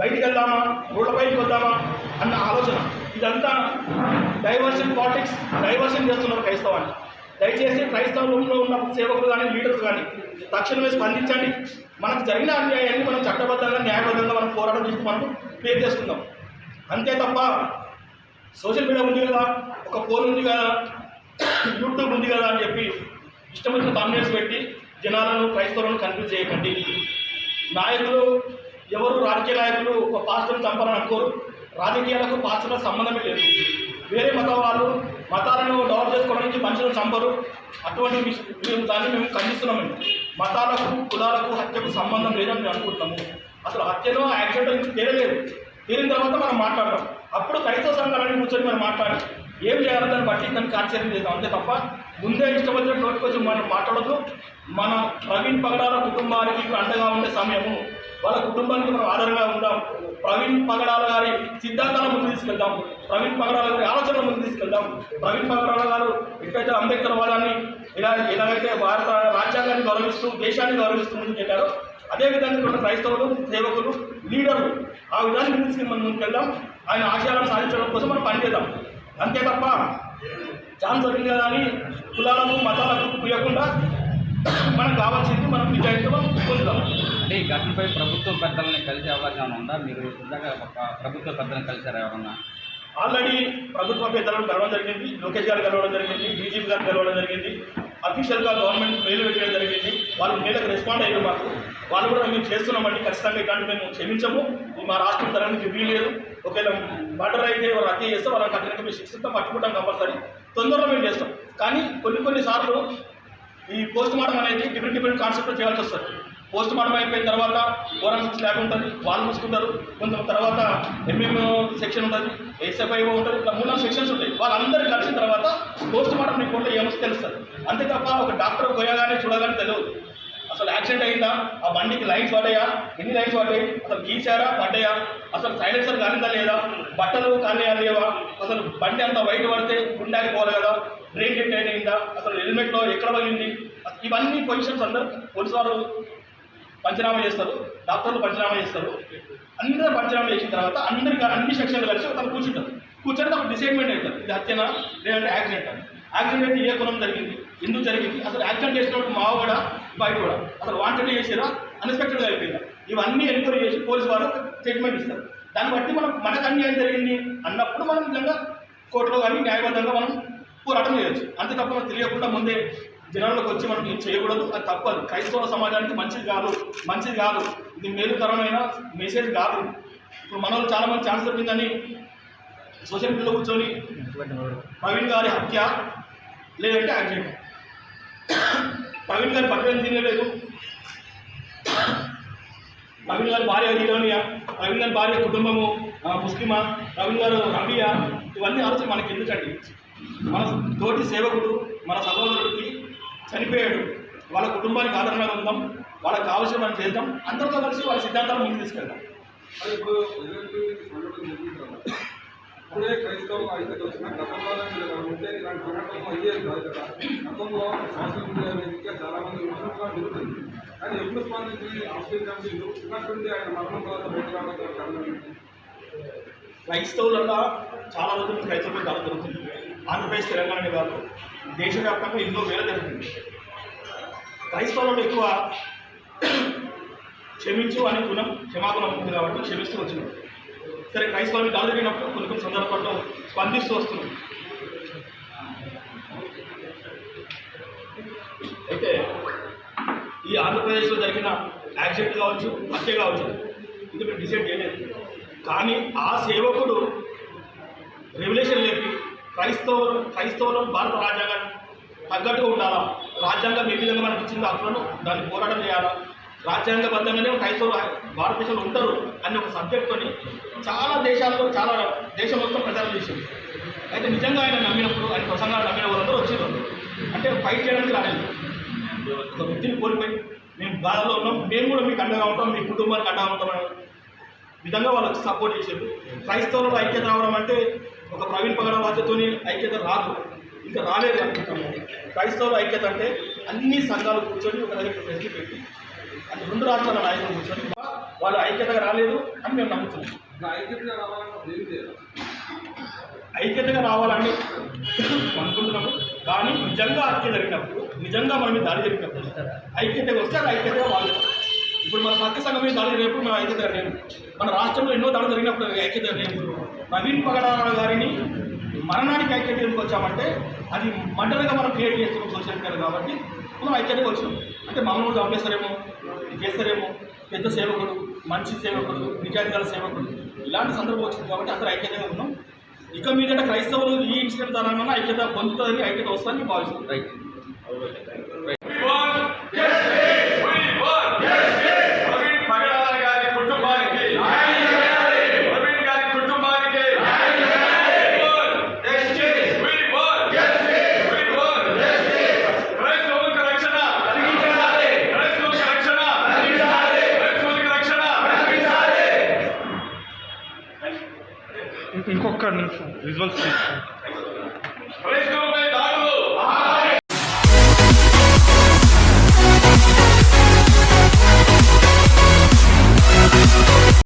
బయటికి వెళ్దామా రోడ్లపైకి వద్దామా? అన్న ఆలోచన. ఇదంతా డైవర్షన్ పాలిటిక్స్ డైవర్షన్ చేస్తున్నారు క్రైస్తవాన్ని. దయచేసి క్రైస్తవంలో ఉన్న సేవకులు కానీ లీడర్స్ కానీ తక్షణమే స్పందించండి. మనకు జరిగిన అన్యాయాన్ని మనం చట్టబద్ధంగా న్యాయబద్ధంగా మనం పోరాటం చేసి మనం క్లియర్ చేసుకుందాం అంతే తప్ప సోషల్ మీడియా ఉంది కదా ఒక ఫోన్ ఉంది కదా యూట్యూబ్ ఉంది కదా అని చెప్పి ఇష్టం వచ్చిన థంబ్నైల్స్ పెట్టి జనాలను క్రైస్తవులను కన్ఫ్యూజ్ చేయకండి. నాయకులు ఎవరు రాజకీయ నాయకులు ఒక పాస్టర్ని చంపాలని అనుకోరు. రాజకీయాలకు పాస్టర్లకు సంబంధమే లేదు. వేరే మతం వాళ్ళు మతాలను డెవలప్ చేసుకోవడానికి మనుషులను చంపరు. అటువంటి మేము దాన్ని మేము ఖండిస్తున్నామండి. మతాలకు కులాలకు హత్యకు సంబంధం లేదని మేము అనుకుంటున్నాము. అసలు హత్యలో యాక్సిడెంట్ ఇంకా తేరలేదు తేలిన తర్వాత మనం మాట్లాడడం అప్పుడు క్రైస్తవ సంఘాలని కూర్చొని మనం మాట్లాడి ఏం చేయాలో దాన్ని బట్టి దానికి ఆశ్చర్యం చేద్దాం అంతే తప్ప ముందే ఇష్టపడిన నోటికొచ్చి మనం మాట్లాడదు మన ప్రవీణ్ పగడాల కుటుంబానికి అండగా ఉండే సమయము వాళ్ళ కుటుంబానికి మనం ఆధారంగా ఉందాం. ప్రవీణ్ పగడాల గారి సిద్ధాంతాల ముందు తీసుకెళ్దాం. ప్రవీణ్ పగడాల గారి ఆలోచనల ముందు తీసుకెళ్దాం. ప్రవీణ్ పగడాల గారు ఎక్కడైతే అంబేద్కర్ వాదాన్ని ఇలా ఎలాగైతే భారత రాజ్యాంగాన్ని గౌరవిస్తూ దేశాన్ని గౌరవిస్తూ ముందుకు వెళ్ళారో అదేవిధంగా ఇక్కడ ఉన్న క్రైస్తవులు సేవకులు లీడర్లు ఆ విధాన్ని తీసుకుని మనం ముందుకెళ్దాం ఆయన ఆశయాలను సాధించడం కోసం మనం పనిచేద్దాం అంతే తప్ప ఛాన్స్ దొరికింది కదా అని కులాలకు మతాలకు పూయకుండా మనకు కావాల్సింది మనం నిజాయితీగా పొందుతాం అంటే ఈ ఘటనపై ప్రభుత్వ పెద్దలని కలిసే అవకాశం ఉందా? మీరు ఇందాక ఒక ప్రభుత్వ పెద్దలను కలిసారా ఎవరన్నా? ఆల్రెడీ ప్రభుత్వ పెద్దలను కలవడం జరిగింది లోకేష్ గారు కలవడం జరిగింది డీజీపీ గారు కలవడం జరిగింది అఫీషియల్గా గవర్నమెంట్ మెయిల్ పెట్టడం జరిగింది. వాళ్ళు మేలకు రెస్పాండ్ అయ్యారు మాకు. వాళ్ళు కూడా మేము చేస్తున్నామండి ఖచ్చితంగా ఇట్లాంటి మేము క్షమించము. మా రాష్ట్రం తరానికి వీలేదు ఒకవేళ మర్డర్ అయితే ఎవరు హత్య చేస్తే వాళ్ళకి అతనికి మేము శిక్షిస్తాం పట్టుకుంటాం కంపల్సరీ. తొందరలో మేము చేస్తాం. కానీ కొన్ని కొన్ని సార్లు ఈ పోస్ట్ మార్టం అనేది డిఫరెంట్ డిఫరెంట్ కాన్సెప్ట్లో చేయాల్సి వస్తుంది. పోస్ట్ మార్టం అయిపోయిన తర్వాత ఫోరెన్సిక్ ల్యాబ్ ఉంటుంది వాళ్ళు చూసుకుంటారు కొంచెం తర్వాత ఎంఎం సెక్షన్ ఉంటుంది ఎస్ఎఫ్ఐ ఉంటుంది ఇట్లా మూడు నాలుగు సెక్షన్స్ ఉంటాయి. వాళ్ళందరూ కలిసిన తర్వాత పోస్ట్ మార్టం రిపోర్ట్లో ఏమో తెలుస్తుంది? అంతే తప్ప ఒక డాక్టర్ పోయగానే చూడగానే తెలియదు. అసలు యాక్సిడెంట్ అయిందా? ఆ బండికి లైన్స్ పడ్డాయా? ఎన్ని లైన్స్ పడ్డాయి? అసలు గీసారా పడ్డాయా? అసలు సైలెన్సర్ కానిందా లేదా? బట్టలు కానీయా లేవా? అసలు బండి అంతా వైట్ పడితే గుండాకి పోలే కదా? బ్రేక్ ఎట్ అయిందా అసలు హెల్మెట్లో ఎక్కడ పోయింది ఇవన్నీ పొజిషన్స్ అందరు పోలీసు వారు పంచనామా చేస్తారు డాక్టర్లు పంచనామా చేస్తారు. అందరూ పంచనామా చేసిన తర్వాత అందరికి అన్ని సెక్షన్లు కలిసి అతను కూర్చుంటారు. కూర్చొని ఒక డిసైడ్మెంట్ అవుతుంది ఇది హత్యనా? లేదంటే యాక్సిడెంట్ అని యాక్సిడెంట్ అయితే ఏ కులం జరిగింది? ఎందుకు జరిగింది? అసలు యాక్సిడెంట్ చేసినప్పుడు మావ కూడా బయట కూడా. అసలు వాంటెడ్ చేసారా? అన్ఎక్స్పెక్టెడ్గా అయిపోయిందా? ఇవన్నీ ఎంక్వైరీ చేసి పోలీసు వాళ్ళు స్టేట్మెంట్ ఇస్తారు. దాన్ని బట్టి మనం మనకు అన్యాయం జరిగింది అన్నప్పుడు మనం నిజంగా కోర్టులో కానీ న్యాయబద్ధంగా మనం పోరాటం చేయొచ్చు. అంతే తప్ప మనకు తెలియకుండా ముందే జనాల్లోకి వచ్చి మనం ఏం చేయకూడదు అది తప్పదు. క్రైస్తవ సమాజానికి మంచిది కాదు మంచిది కాదు. ఇది మేలుకరమైన మెసేజ్ కాదు. ఇప్పుడు మన వాళ్ళు చాలా మంది ఛాన్స్ దొరికిందని సోషల్ మీడియాలో కూర్చొని ప్రవీణ్ గారి హత్య లేదంటే యాక్సిడెంట్. ప్రవీణ్ గారి బట్టలు తినలేదు. ప్రవీణ్ గారి భార్య హీరోనియా ప్రవీణ్ గారి భార్య కుటుంబము ముస్లిమా ప్రవీణ్ గారు రబియా ఇవన్నీ ఆలోచన మనకి ఎందుకండి మన తోటి సేవకుడు మన సహోదరుడికి చనిపోయాడు. వాళ్ళ కుటుంబానికి ఆదరణగా ఉందాం వాళ్ళకి కావాల్సిన మనం చేద్దాం అందరితో కలిసి వాళ్ళ సిద్ధాంతాలు ముందుకు తీసుకెళ్దాం. అది ఇప్పుడు ఇలాంటి సంఘటనలు జరుగుతున్నాయి. ఇప్పుడే క్రైస్తవ ఐక్యత వచ్చిన గతంలో మీరు ఉంటే ఇలాంటి సంఘటనలు అయ్యేది కాదు కదా. గతంలో సోషల్ మీడియా మంది జరుగుతుంది కానీ ఎప్పుడు స్పందించి ఆయన మరణం తర్వాత బయట రావడం కారణం? క్రైస్తవులలో చాలా రోజులు క్రైస్తవులు చాలా జరుగుతుంది ఆంధ్రప్రదేశ్ తెలంగాణ కాదు దేశవ్యాప్తంగా ఎన్నో వేల జరుగుతుంది. క్రైస్తవులలో ఎక్కువ క్షమించు అనే గుణం క్షమాగుణం ఉంది కాబట్టి క్షమిస్తూ వచ్చినాం. సరే క్రైస్తవులకు దాడి జరిగినప్పుడు కొన్ని కొన్ని సందర్భాల్లో స్పందిస్తూ వస్తున్నాం. అయితే ఈ ఆంధ్రప్రదేశ్లో జరిగిన యాక్సిడెంట్ కావచ్చు హత్య కావచ్చు ఇది మేము డిసైడ్ చేయలేదు. కానీ ఆ సేవకుడు రెవల్యూషన్ లేపి క్రైస్తవులు క్రైస్తవులం భారత రాజ్యాంగాన్ని తగ్గట్టుగా ఉండాలా? రాజ్యాంగం ఏ విధంగా మనకి ఇచ్చింది హక్కులను దాన్ని పోరాటం చేయాలా? రాజ్యాంగబద్ధంగానే క్రైస్తవులు భారతదేశంలో ఉంటారు అనే ఒక సబ్జెక్ట్తోని చాలా దేశాల్లో చాలా దేశం మొత్తం ప్రచారం చేసింది. అయితే నిజంగా ఆయన నమ్మినప్పుడు ఆయన ప్రసంగాలు నమ్మిన వాళ్ళందరూ వచ్చారు అంటే ఫైట్ చేయడానికి రాలేదు. ఒక వ్యక్తిని కోల్పోయి మేము బాధలో ఉన్నాం మేము కూడా మీకు అండగా ఉంటాం మీ కుటుంబానికి అండగా ఉంటాం అనే విధంగా వాళ్ళకి సపోర్ట్ చేశారు క్రైస్తవులలో ఐక్యత రావడం అంటే ఒక ప్రవీణ్ పగడ వాద్యతోని ఐక్యత రాదు. ఇంకా రాలేదు అనుకుంటాము క్రైస్తవుల ఐక్యత అంటే అన్ని సంఘాలు కూర్చొని ఒక దగ్గర ప్రశ్న పెట్టి అంటే రెండు రాష్ట్రాల నాయకులు కూర్చొని వాళ్ళు ఐక్యతగా రాలేదు అని మేము నమ్ముతున్నాం. ఐక్యతగా రావాలని అనుకుంటున్నాము. కానీ నిజంగా హత్య జరిగినప్పుడు నిజంగా మన దాడి జరిగినప్పుడు ఐక్యతగా వస్తే అది ఐక్యతగా వాళ్ళు ఇప్పుడు మన పక్క సంఘం మీద దాడి జరిగినప్పుడు మనం ఐక్యత నేను మన రాష్ట్రంలో ఎన్నో దాడులు జరిగినప్పుడు ఐక్యత లేము నవీన్ పగడారావు గారిని మరణానికి ఐక్యత వచ్చామంటే అది మంటలుగా మనం క్రియేట్ చేస్తున్నాం సోషల్ మీడియా కాబట్టి మనం ఐక్యతకు వచ్చినాం. అంటే మామూలు చంపేస్తారేమో చేస్తారేమో పెద్ద సేవకుడు మంచి సేవకుడు నిజాధికార సేవకుడు ఇలాంటి సందర్భం వచ్చింది కాబట్టి అందరూ ఐక్యతగా ఉన్నాం. ఇక మీదంటే క్రైస్తవులు ఈ ఇన్సిడెంట్ ద్వారా ఐక్యత పొందుతుందని ఐక్యత వస్తుందని భావిస్తుంది రైట్ నిమిషం విజువల్స్ తీసుకోండి క్రైస్తవ